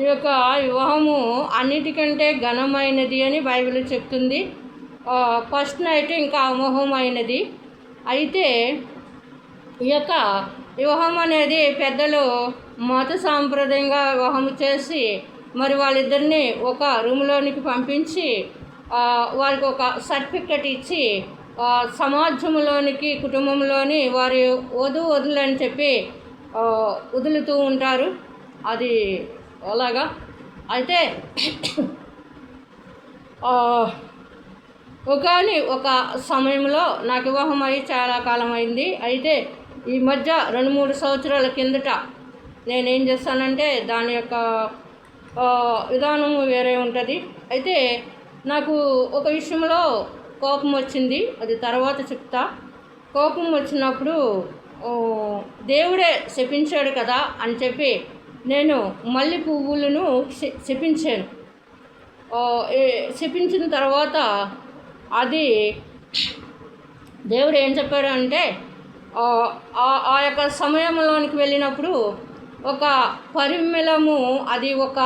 ఈ యొక్క వివాహము అన్నిటికంటే ఘనమైనది అని బైబిల్ చెప్తుంది. ఫస్ట్ నైట్ ఇంకా అమోహమైనది. అయితే ఈ యొక్క వివాహం అనేది పెద్దలు మత సాంప్రదాయంగా వివాహం చేసి మరి వాళ్ళిద్దరిని ఒక రూమ్లోనికి పంపించి వారికి ఒక సర్టిఫికెట్ ఇచ్చి సమాజంలోనికి కుటుంబంలోని వారి వధు వదులని చెప్పి వదులుతూ ఉంటారు. అది అలాగా? అయితే ఆ, ఒకని ఒక సమయంలో నాకు వివాహం అయ్యి చాలా కాలం అయింది. అయితే ఈ మధ్య రెండు మూడు సంవత్సరాల కిందట నేనేం చేస్తానంటే దాని యొక్క విధానం వేరే ఉంటుంది. అయితే నాకు ఒక విషయంలో కోపం వచ్చింది. అది తర్వాత చెప్తా. కోపం వచ్చినప్పుడు దేవుడే శపించాడు కదా అని చెప్పి నేను మల్లె పువ్వులను శ- శపించాను. శపించిన తర్వాత అది దేవుడు ఏం చెప్పాడు అంటే ఆ, ఆ- యొక్క సమయంలోనికి వెళ్ళినప్పుడు ఒక పరిమిళము అది ఒక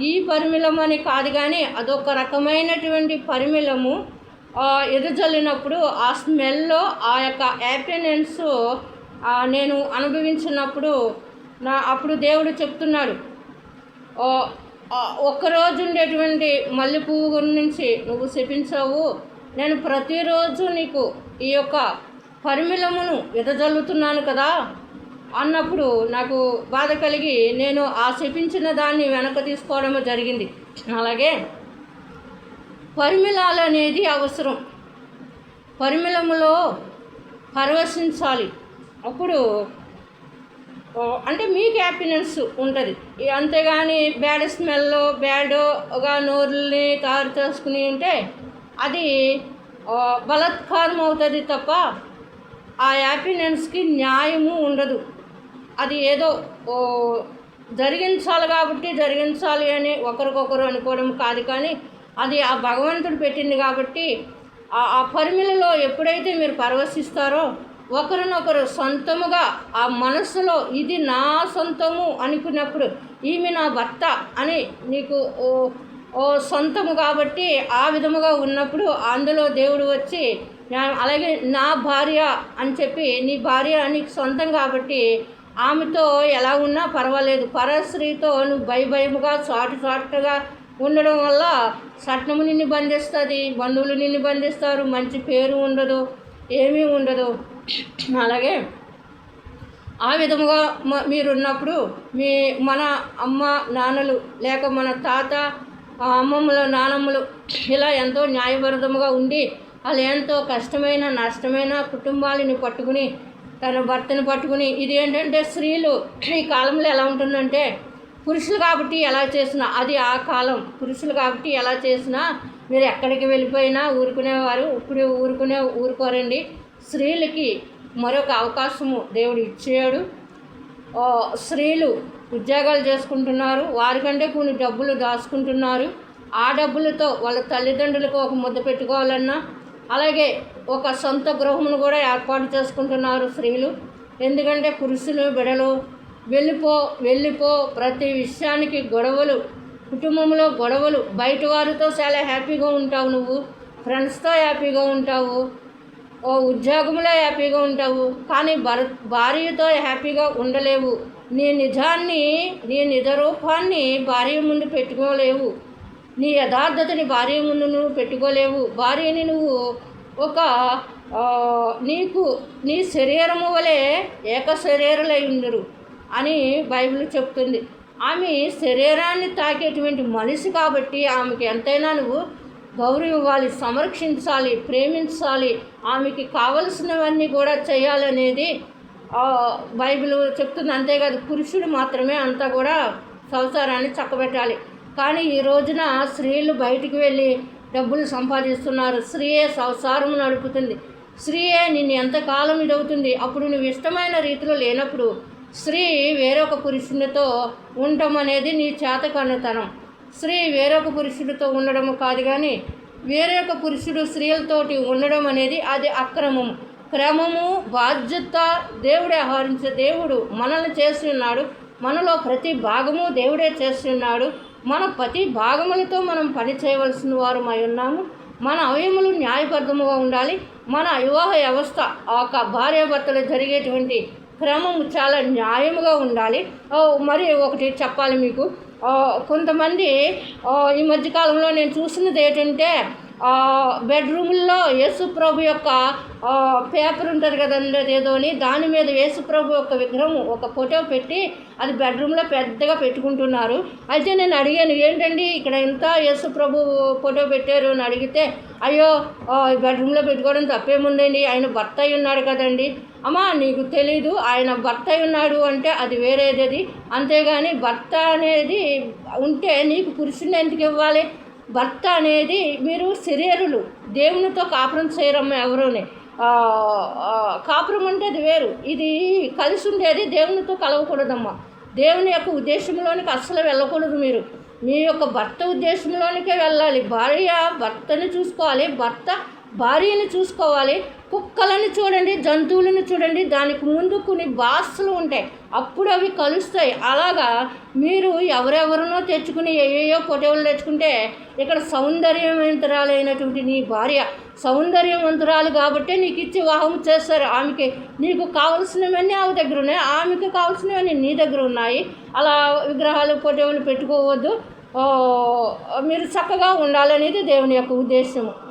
ఈ పరిమిళం అని కాదు కానీ అదొక రకమైనటువంటి పరిమిళము ఎదుజల్లినప్పుడు ఆ స్మెల్లో ఆ యొక్క హ్యాపీనెన్స్ నేను అనుభవించినప్పుడు నా అప్పుడు దేవుడు చెప్తున్నాడు ఆ, ఒక్కరోజు ఉండేటువంటి మల్లె పువ్వు గురించి నువ్వు శపించావు. నేను ప్రతిరోజు నీకు ఈ యొక్క పరిమిళమును విదజల్లుతున్నాను కదా. అన్నప్పుడు నాకు బాధ కలిగి నేను ఆ శపించిన దాన్ని వెనక తీసుకోవడం జరిగింది. అలాగే పరిమిళాలు అనేది అవసరం. పరిమిళములో పరవశించాలి. అప్పుడు అంటే మీకు హ్యాపీనెస్ ఉంటుంది. అంతేగాని బ్యాడ్ స్మెల్ బ్యాడ్గా నోరుల్ని తయారు చేసుకుని ఉంటే అది బలత్కారం అవుతుంది తప్ప ఆ హ్యాపీనెస్కి న్యాయము ఉండదు. అది ఏదో జరిగించాలి కాబట్టి జరిగించాలి అని ఒకరికొకరు అనుకోవడం కాదు కానీ అది ఆ భగవంతుడు పెట్టింది కాబట్టి ఆ పరిమిళలో ఎప్పుడైతే మీరు పరవశిస్తారో ఒకరినొకరు సొంతముగా ఆ మనసులో ఇది నా సొంతము అనుకున్నప్పుడు ఈమె నా భర్త అని నీకు ఓ ఓ సొంతము కాబట్టి ఆ విధముగా ఉన్నప్పుడు అందులో దేవుడు వచ్చి అలాగే నా భార్య అని చెప్పి నీ భార్య నీకు సొంతం కాబట్టి ఆమెతో ఎలా ఉన్నా పర్వాలేదు. పరస్త్రీతో నువ్వు భయభయముగా చాటు చాటుగా ఉండడం వల్ల సట్నము నిన్ను బంధిస్తుంది బంధువులు నిన్ను బంధిస్తారు మంచి పేరు ఉండదు ఏమీ ఉండదు. అలాగే ఆ విధముగా మీరున్నప్పుడు మీ మన అమ్మ నాన్నలు లేక మన తాత అమ్మమ్మలు నానమ్మలు ఇలా ఎంతో న్యాయబద్ధముగా ఉండి వాళ్ళు ఎంతో కష్టమైన నష్టమైన కుటుంబాలని పట్టుకుని తన భర్తను పట్టుకుని ఇది ఏంటంటే స్త్రీలు ఈ కాలంలో ఎలా ఉంటుందంటే పురుషులు కాబట్టి ఎలా చేసినా అది ఆ కాలం పురుషులు కాబట్టి ఎలా చేసినా మీరు ఎక్కడికి వెళ్ళిపోయినా ఊరుకునేవారు ఇప్పుడు ఊరుకునే ఊరుకోరండి. స్త్రీలకి మరొక అవకాశము దేవుడు ఇచ్చాడు. స్త్రీలు ఉద్యోగాలు చేసుకుంటున్నారు వారికంటే కొన్ని డబ్బులు దాచుకుంటున్నారు. ఆ డబ్బులతో వాళ్ళ తల్లిదండ్రులకు ఒక ముద్ద పెట్టుకోవాలన్నా అలాగే ఒక సొంత గృహమును కూడా ఏర్పాటు చేసుకుంటున్నారు స్త్రీలు. ఎందుకంటే పురుషులు బిడలు వెళ్ళిపో వెళ్ళిపో ప్రతి విషయానికి గొడవలు కుటుంబంలో గొడవలు బయట వారితో చాలా హ్యాపీగా ఉంటావు నువ్వు ఫ్రెండ్స్తో హ్యాపీగా ఉంటావు. ఓ ఉద్యోగంలో హ్యాపీగా ఉంటావు కానీ భర్ భార్యతో హ్యాపీగా ఉండలేవు. నీ నిజాన్ని నీ నిజ రూపాన్ని భార్య ముందు పెట్టుకోలేవు. నీ యథార్థతని భార్య ముందు నువ్వు పెట్టుకోలేవు. భార్యని నువ్వు ఒక నీకు నీ శరీరము వలె ఏక శరీరులై ఉండరు అని బైబిల్ చెప్తుంది. ఆమె శరీరాన్ని తాకేటువంటి మనిషి కాబట్టి ఆమెకి ఎంతైనా నువ్వు గౌరవం ఇవ్వాలి సంరక్షించాలి ప్రేమించాలి ఆమెకి కావలసినవన్నీ కూడా చేయాలనేది బైబిల్ చెప్తుంది. అంతేకాదు పురుషుడు మాత్రమే అంతా కూడా సంసారాన్ని చక్కబెట్టాలి. కానీ ఈ రోజున స్త్రీలు బయటికి వెళ్ళి డబ్బులు సంపాదిస్తున్నారు. స్త్రీయే సంసారం నడుపుతుంది. స్త్రీయే నిన్ను ఎంతకాలం ఇదవుతుంది అప్పుడు నువ్వు ఇష్టమైన రీతిలో లేనప్పుడు స్త్రీ వేరొక పురుషునితో ఉండటం అనేది నీ చేతకన్నతనం స్త్రీ వేరొక పురుషుడితో ఉండడం కాదు కానీ వేరొక పురుషుడు స్త్రీలతోటి ఉండడం అనేది అది అక్రమము క్రమము బాధ్యత దేవుడే ఆహరించే దేవుడు మనల్ని చేస్తున్నాడు మనలో ప్రతి భాగము దేవుడే చేస్తున్నాడు మన ప్రతి భాగములతో మనం పని చేయవలసిన వారమై ఉన్నాము. మన అవయములు న్యాయబద్ధముగా ఉండాలి. మన వివాహ వ్యవస్థ ఒక భార్యాభర్తలు జరిగేటువంటి క్రమం చాలా న్యాయముగా ఉండాలి. ఓ, మరి ఒకటి చెప్పాలి మీకు. కొంతమంది ఈ మధ్యకాలంలో నేను చూసినది ఏంటంటే బెడ్రూముల్లో యేసుప్రభు యొక్క పేపర్ ఉంటుంది కదండి ఏదో అని దాని మీద యేసుప్రభు యొక్క విగ్రహం ఒక ఫోటో పెట్టి అది బెడ్రూమ్లో పెద్దగా పెట్టుకుంటున్నారు. అయితే నేను అడిగాను ఏంటండి ఇక్కడ ఇంత యేసుప్రభు ఫోటో పెట్టారు? అని అడిగితే అయ్యో ఈ బెడ్రూమ్లో పెట్టుకోవడం తప్పేముందండి? ఆయన భర్త అయి ఉన్నాడు కదండి. అమ్మా నీకు తెలీదు ఆయన భర్త అయి ఉన్నాడు అంటే అది వేరేది అంతేగాని భర్త అనేది ఉంటే నీకు పురుషుని ఎందుకు ఇవ్వాలి? భర్త అనేది మీరు శరీరులు దేవునితో కాపురం చేయరమ్మ ఎవరునే? కాపురం అంటే అది వేరు. ఇది కలిసి ఉండేది దేవునితో కలవకూడదమ్మా. దేవుని యొక్క ఉద్దేశంలోనికి అస్సలు వెళ్ళకూడదు మీరు. మీ యొక్క భర్త ఉద్దేశంలోనికే వెళ్ళాలి. భార్య భర్తని చూసుకోవాలి. భర్త భార్యని చూసుకోవాలి. కుక్కలని చూడండి జంతువులను చూడండి. దానికి ముందు కొన్ని బాసలు ఉంటాయి. అప్పుడు అవి కలుస్తాయి. అలాగా మీరు ఎవరెవరినో తెచ్చుకుని ఏయో ఫోటోలు తెచ్చుకుంటే ఇక్కడ సౌందర్యవంతురాలైనటువంటి నీ భార్య సౌందర్యవంతురాలు కాబట్టి నీకు ఇచ్చి వాహం చేస్తారు. ఆమెకి నీకు కావలసినవన్నీ ఆమె దగ్గర ఉన్నాయి. ఆమెకు కావాల్సినవన్నీ నీ దగ్గర ఉన్నాయి. అలా విగ్రహాలు ఫోటోలు పెట్టుకోవద్దు. మీరు చక్కగా ఉండాలనేది దేవుని యొక్క ఉద్దేశము.